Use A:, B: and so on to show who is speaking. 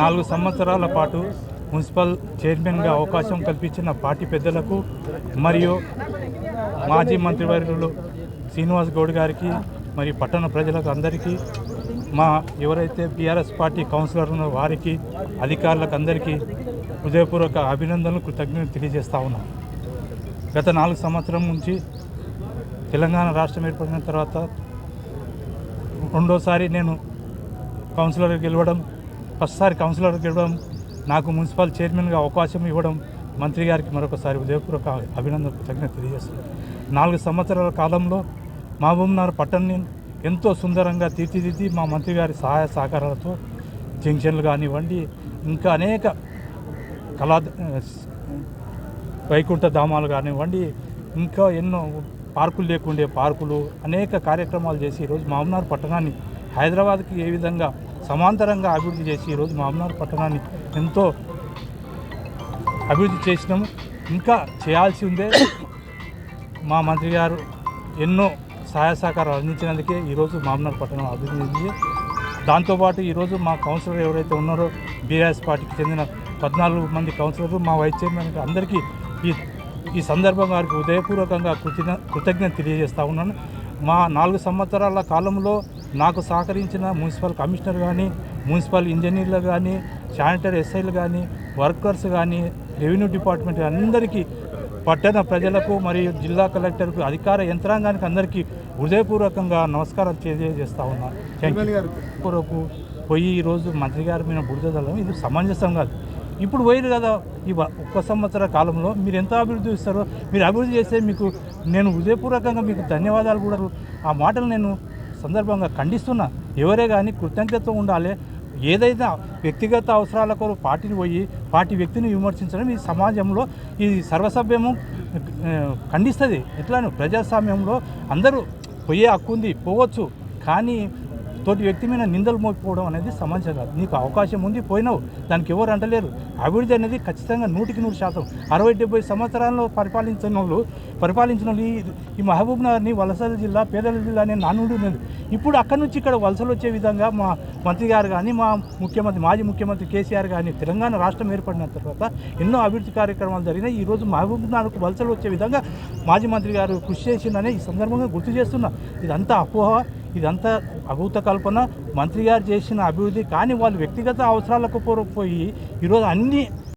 A: నాలుగు సంవత్సరాల పాటు మున్సిపల్ చైర్మన్గా అవకాశం కల్పించిన పార్టీ పెద్దలకు మరియు మాజీ మంత్రివర్యులు శ్రీనివాస్ గౌడ్ గారికి మరియు పట్టణ ప్రజలకు అందరికీ మా ఎవరైతే బీఆర్ఎస్ పార్టీ కౌన్సిలర్ ఉన్న వారికి అధికారులకు అందరికీ హృదయపూర్వక అభినందనలు కృతజ్ఞతలు తెలియజేస్తా ఉన్నాం. గత నాలుగు సంవత్సరం నుంచి తెలంగాణ రాష్ట్రం ఏర్పడిన తర్వాత రెండోసారి నేను కౌన్సిలర్ గెలవడం ఫస్ట్సారి కౌన్సిలర్ ఇవ్వడం నాకు మున్సిపల్ చైర్మన్గా అవకాశం ఇవ్వడం మంత్రి గారికి మరొకసారి ఉదయపూర్వక అభినందన కృతజ్ఞత తెలియజేస్తున్నాను. నాలుగు సంవత్సరాల కాలంలో మహబూబ్నగర్ పట్టణాన్ని ఎంతో సుందరంగా తీర్చిదిద్ది మా మంత్రి గారి సహాయ సహకారాలతో జంక్షన్లు కానివ్వండి ఇంకా అనేక కళా వైకుంఠ ధామాలు కానివ్వండి ఇంకా ఎన్నో పార్కులు లేకుండే పార్కులు అనేక కార్యక్రమాలు చేసి ఈరోజు మామూనార్ పట్టణాన్ని హైదరాబాద్కి ఏ విధంగా సమాంతరంగా అభివృద్ధి చేసి ఈరోజు మామనార్ పట్టణాన్ని ఎంతో అభివృద్ధి చేసినాము. ఇంకా చేయాల్సి ఉందే మా మంత్రి గారు ఎన్నో సహాయ సహకారాలు అందించినందుకే ఈరోజు మామనార్ పట్టణం అభివృద్ధి చెందింది. దాంతోపాటు ఈరోజు మా కౌన్సిలర్ ఎవరైతే ఉన్నారో బీఆర్ఎస్ పార్టీకి చెందిన పద్నాలుగు మంది కౌన్సిలర్లు మా వైస్ చైర్మన్ అందరికీ ఈ ఈ సందర్భంగా వారికి హృదయపూర్వకంగా కృతజ్ఞ కృతజ్ఞత తెలియజేస్తూ ఉన్నాను. మా నాలుగు సంవత్సరాల కాలంలో నాకు సహకరించిన మున్సిపల్ కమిషనర్ కానీ మున్సిపల్ ఇంజనీర్లు కానీ శానిటరీ ఎస్ఐలు కానీ వర్కర్స్ కానీ రెవెన్యూ డిపార్ట్మెంట్ అందరికీ పట్టణ ప్రజలకు మరియు జిల్లా కలెక్టర్కు అధికార యంత్రాంగానికి అందరికీ హృదయపూర్వకంగా నమస్కారం తెలియజేస్తా ఉన్నాను థ్యాంక్ యూ పోయి ఈరోజు మంత్రి గారి మీద బురద చల్లడం ఇది సమంజసం కాదు. ఇప్పుడు పోయారు కదా ఈ ఒక్క సంవత్సర కాలంలో మీరు ఎంత అభివృద్ధి ఇస్తారో మీరు అభివృద్ధి చేస్తే మీకు నేను హృదయపూర్వకంగా మీకు ధన్యవాదాలు కూడా ఆ మాటలు నేను సందర్భంగా ఖండిస్తున్నా. ఎవరే కానీ కృతజ్ఞత ఉండాలి. ఏదైనా వ్యక్తిగత అవసరాల కొరకు పార్టీని పోయి పార్టీ వ్యక్తిని విమర్శించడం ఈ సమాజంలో ఈ సర్వసభ్యము ఖండిస్తుంది. ఎట్లాను ప్రజాస్వామ్యంలో అందరూ పోయే హక్కు ఉంది పోవచ్చు. కానీ తోటి వ్యక్తి మీద నిందలు మోపిపోవడం అనేది సమంజసం కాదు. నీకు అవకాశం ఉంది పోయినావు. దానికి ఎవరు అంటలేరు. అభివృద్ధి అనేది ఖచ్చితంగా నూటికి నూరు శాతం. అరవై డెబ్బై సంవత్సరాల్లో పరిపాలించిన వాళ్ళు పరిపాలించిన వాళ్ళు ఈ- ఈ మహబూబ్ నగర్ని వలసల జిల్లా పేదల జిల్లా అనే నానుడు ఉన్నది. ఇప్పుడు అక్కడి నుంచి ఇక్కడ వలసలు వచ్చే విధంగా మా మంత్రి గారు కానీ మా ముఖ్యమంత్రి మాజీ ముఖ్యమంత్రి కేసీఆర్ కానీ తెలంగాణ రాష్ట్రం ఏర్పడిన తర్వాత ఎన్నో అభివృద్ధి కార్యక్రమాలు జరిగినాయి. ఈరోజు మహబూబ్ నగర్కు వలసలు వచ్చే విధంగా మాజీ మంత్రి గారు కృషి చేసిందనే ఈ సందర్భంగా గుర్తు చేస్తున్నా. ఇదంతా అపోహ. ఇదంతా అభూత కల్పన. మంత్రి గారు చేసిన అభివృద్ధి కానీ వాళ్ళు వ్యక్తిగత అవసరాలకు పోయి ఈరోజు అన్ని